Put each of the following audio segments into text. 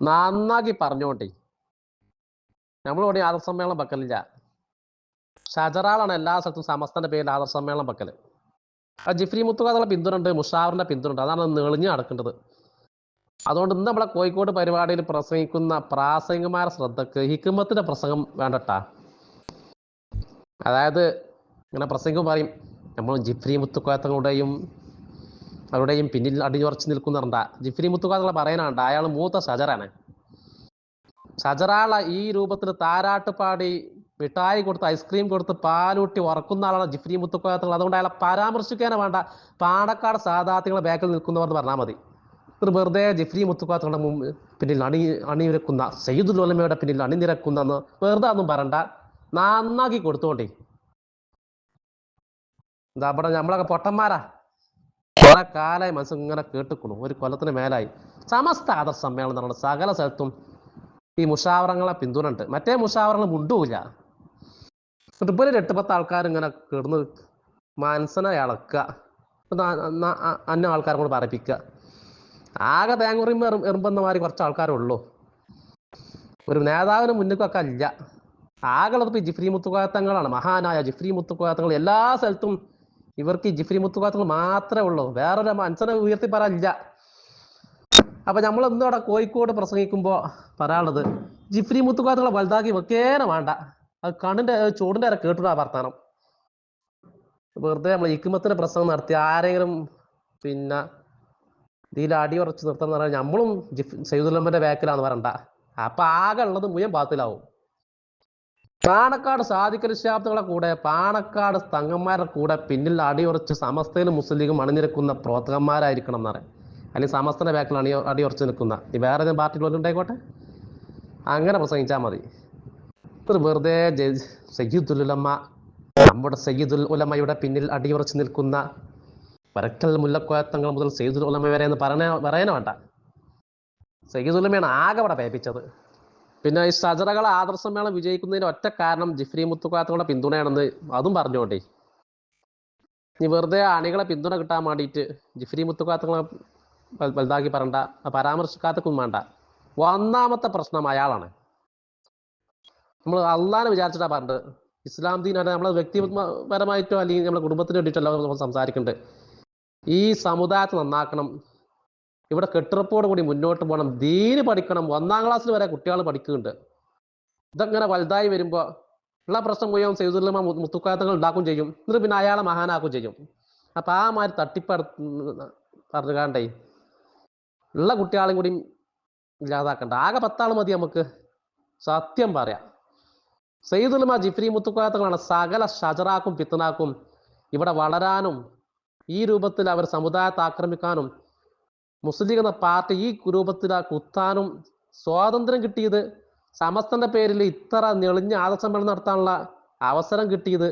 നന്നാക്കി പറഞ്ഞോട്ടെ. നമ്മളിവിടെ ആദർശമ്മേളനം വെക്കലില്ല. ഷജറാളാണ് എല്ലാ സ്ഥലത്തും സമസ്തന്റെ പേരിൽ വെക്കൽ ആ ജിഫ്രി മുത്തുകാതുള്ള പിന്തുണയുണ്ട് മുഷാറിന്റെ പിന്തുണയുണ്ട് അതാണ് നെളിഞ്ഞ് നടക്കേണ്ടത്. അതുകൊണ്ട് ഇന്ന് നമ്മളെ കോഴിക്കോട് പരിപാടിയിൽ പ്രസംഗിക്കുന്ന പ്രാസംഗികമാരുടെ ശ്രദ്ധക്ക് ഹിക്കുമത്തിന്റെ പ്രസംഗം വേണ്ടട്ടാ. അതായത് ഇങ്ങനെ പ്രസംഗം പറയും നമ്മൾ ജിഫ്രി മുത്തുക്കോയത്തങ്ങളുടെയും അവരുടെയും പിന്നിൽ അടിയുറച്ച് നിൽക്കുന്നുണ്ട്. ജിഫ്രി മുത്തുകാതുള്ള പറയാനുണ്ട് അയാൾ മൂത്ത സജറാണ്. സജറാള ഈ രൂപത്തിൽ താരാട്ട് പാടി മിഠായി കൊടുത്ത് ഐസ്ക്രീം കൊടുത്ത് പാലൂട്ടി ഉറക്കുന്ന ആളാണ് ജിഫ്രി മുത്തുക്കോയത്തങ്ങൾ അതുകൊണ്ട് അയാളെ പരാമർശിക്കാനേ വേണ്ട. പാണക്കാട് സാധാർത്ഥികളെ ബാക്കിൽ നിൽക്കുന്നവർ എന്ന് പറഞ്ഞാൽ മതി. ഇത് വെറുതെ ജിഫ്രി മുത്തുക്കാത്തങ്ങളുടെ മുമ്പ് പിന്നിൽ അണി അണിനിരക്കുന്ന സയ്യിദുൽ ഉലമയുടെ പിന്നിൽ അണിനിരക്കുന്ന വെറുതെ ഒന്നും പറയണ്ട. നന്നാക്കി കൊടുത്തോണ്ടേ. എന്താ അവിടെ നമ്മളൊക്കെ പൊട്ടന്മാരാ. കുറെ കാലമായി മനസ്സ് ഇങ്ങനെ കേട്ടിക്കണു. ഒരു കൊല്ലത്തിന് മേലായി. സമസ്ത ആദർ സമ്മേളനം നടന്ന സകല സ്ഥലത്തും ഈ മുഷാവറങ്ങളെ പിന്തുണണ്ട്. മറ്റേ മുഷാവറങ്ങൾ മുണ്ടൂല. എന്നിട്ട് എട്ട് പത്ത് ആൾക്കാർ ഇങ്ങനെ കിടന്ന് മനസ്സിനെ ഇളക്കുക അന്ന ആൾക്കാരെ കൂടെ പറയിപ്പിക്കുക ആകെ തേങ്ങുറിയുമ്പോ എറുമ്പെന്ന മാതിരി കുറച്ച് ആൾക്കാരേ ഉള്ളൂ. ഒരു നേതാവിന് മുന്നിക്കൊക്കെ ഇല്ല ആകെ ഉള്ളത് ജിഫ്രി മുത്തുകോയത്തങ്ങളാണ് മഹാനായ ജിഫ്രി മുത്തുകോയത്തങ്ങൾ എല്ലാ സ്ഥലത്തും ഇവർക്ക് ജിഫ്രി മുത്തുകാത്തങ്ങൾ മാത്രമേ ഉള്ളൂ. വേറൊരു മനുഷ്യനെ ഉയർത്തി പറയാനില്ല അപ്പൊ നമ്മൾ അവിടെ കോഴിക്കോട് പ്രസംഗിക്കുമ്പോൾ പറയാനുള്ളത്? ജിഫ്രി മുത്തുകാത്തങ്ങളെ വലുതാക്കി വെക്കേനെ വേണ്ട. അത് കണ്ണിന്റെ ചൂടിന്റെ വരെ കേട്ടുടാ വർത്താനം. വെറുതെ നമ്മൾ ഇക്കുമത്തിന്റെ പ്രസംഗം നടത്തി ആരെങ്കിലും പിന്നെ ഇതിൽ അടി ഉറച്ച് നിർത്താന്ന് പറഞ്ഞാൽ നമ്മളും സൈദുലമ്മന്റെ ബാക്കിലാന്ന് പറയണ്ട. അപ്പൊ ആകെ ഉള്ളത് മുയം പാത്തിലാവും പാണക്കാട് സാധിക്കൽ ശാബ്ദങ്ങളെ കൂടെ പാണക്കാട് തങ്ങന്മാരുടെ കൂടെ പിന്നിൽ അടിയുറച്ച് സമസ്തയിൽ മുസ്ലിം അണിനിരക്കുന്ന പ്രവർത്തകന്മാരായിരിക്കണം എന്നറിയാം അല്ലെങ്കിൽ സമസ്തന്റെ ബാക്കിൽ അണി അടിയുറച്ച് നിൽക്കുന്ന. വേറെ ഏതെങ്കിലും പാർട്ടികൾ ഉണ്ടായിക്കോട്ടെ? അങ്ങനെ പ്രസംഗിച്ചാൽ മതി. ഇത് വെറുതെ ഉലമ നമ്മുടെ സയ്യിദുൽ ഉലമയുടെ പിന്നിൽ അടിയുറച്ച് നിൽക്കുന്ന വരക്കൽ മുല്ലക്കോയത്തങ്ങൾ മുതൽ സയ്യിദുൽ ഉലമ വരെ എന്ന് പറഞ്ഞ പറയണ വേണ്ട. സയ്യിദുൽ ഉലമയാണ് ആകെ അവിടെ പേപ്പിച്ചത്. പിന്നെ ഈ സജറകൾ ആദർശമേളം വിജയിക്കുന്നതിന് ഒറ്റ കാരണം ജിഫ്രി മുത്തുക്കാത്തുകളുടെ പിന്തുണയാണെന്ന് അതും പറഞ്ഞോട്ടെ ഇനി വെറുതെ അണികളെ പിന്തുണ കിട്ടാൻ വേണ്ടിയിട്ട് ജിഫ്രി മുത്തുക്കാത്തുകളെ വലുതാക്കി പറണ്ട പരാമർശിക്കാത്തക്കും വേണ്ട. ഒന്നാമത്തെ പ്രശ്നം അയാളാണ്. നമ്മൾ അള്ളാനെ വിചാരിച്ചിട്ടാ പറഞ്ഞത്. ഇസ്ലാം ദീൻ നമ്മളെ വ്യക്തിപരമായിട്ടോ അല്ലെങ്കിൽ നമ്മുടെ കുടുംബത്തിന് വേണ്ടിയിട്ടല്ലോ നമ്മൾ സംസാരിക്കുന്നുണ്ട് ഈ സമുദായത്തെ നന്നാക്കണം. ഇവിടെ കെട്ടുറപ്പോട് കൂടി മുന്നോട്ട് പോകണം. ദീന് പഠിക്കണം. ഒന്നാം ക്ലാസ്സിൽ വരെ കുട്ടികൾ പഠിക്കുന്നുണ്ട്. ഇതങ്ങനെ വലുതായി വരുമ്പോൾ ഉള്ള പ്രശ്നം മുഴുവൻ സൈദുല്ലമ മുത്തുക്കാത്തങ്ങൾ ഉണ്ടാക്കും ചെയ്യും. എന്നിട്ട് പിന്നെ അയാളെ മഹാനാക്കും ചെയ്യും. അപ്പൊ ആ മാതിരി തട്ടിപ്പട പറഞ്ഞു കാണ്ടേ ഉള്ള കുട്ടികളെയും കൂടി ഇല്ലാതാക്കണ്ട. ആകെ പത്താൾ മതി നമുക്ക്. സത്യം പറയാം. സയ്യിദുൽമ ജിഫ്രി മുത്തുക്കാത്തങ്ങളാണ് സകല ഷജറാക്കും പിത്തനാക്കും ഇവിടെ വളരാനും ഈ രൂപത്തിൽ അവർ സമുദായത്തെ ആക്രമിക്കാനും മുസ്ലിം ലീഗ് എന്ന പാർട്ടി ഈ രൂപത്തിൽ കുത്താനും സ്വാതന്ത്ര്യം കിട്ടിയത്. സമസ്തന്റെ പേരിൽ ഇത്ര നെളിഞ്ഞ ആദസമ്മേളനം നടത്താനുള്ള അവസരം കിട്ടിയത്.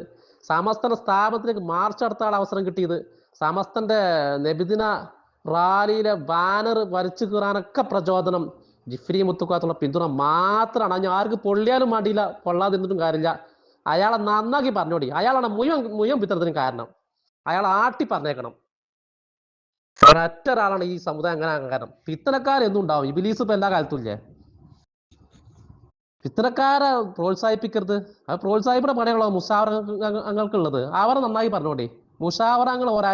സമസ്തന്റെ സ്ഥാപനത്തിലേക്ക് മാർച്ച് നടത്താനുള്ള അവസരം കിട്ടിയത്. സമസ്തന്റെ നബിദിന റാലിയിലെ ബാനർ വരച്ചു കീറാനൊക്കെ പ്രചോദനം ജിഫ്രി മുത്തുക്കാത്തുള്ള പിന്തുണ മാത്രമാണ്. അതിന് ആർക്ക് പൊള്ളിയാലും മടിയില്ല പൊള്ളാതിരുന്നിട്ടും കാര്യമില്ല. അയാളെ നന്നാക്കി പറഞ്ഞോടി. അയാളാണ് മുഴുവൻ മുഴുവൻ പിത്തനത്തിന് കാരണം. അയാൾ ആട്ടി പറഞ്ഞേക്കണം. ഒരൊറ്റ ഒരാളാണ് ഈ സമുദായം അങ്ങനെ കാരണം. പിത്തനക്കാരെന്നും ഉണ്ടാവും. ഇബിലീസ് ഇപ്പൊ എല്ലാ കാലത്തും ഇല്ലേ പിത്തനക്കാരെ പ്രോത്സാഹിപ്പിക്കരുത്. അത് പ്രോത്സാഹിപ്പിക്കുന്ന പണികളോ മുഷാവറ അങ്ങൾക്കുള്ളത് അവരെ നന്നായി പറഞ്ഞോട്ടെ മുഷാവറങ്ങൾ ഒരാ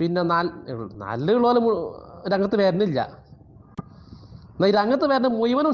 പിന്നെ നല്ല ഉള്ളവര് രംഗത്ത് വരുന്നില്ല. എന്നാ ഈ രംഗത്ത് വരുന്ന മുഴുവനും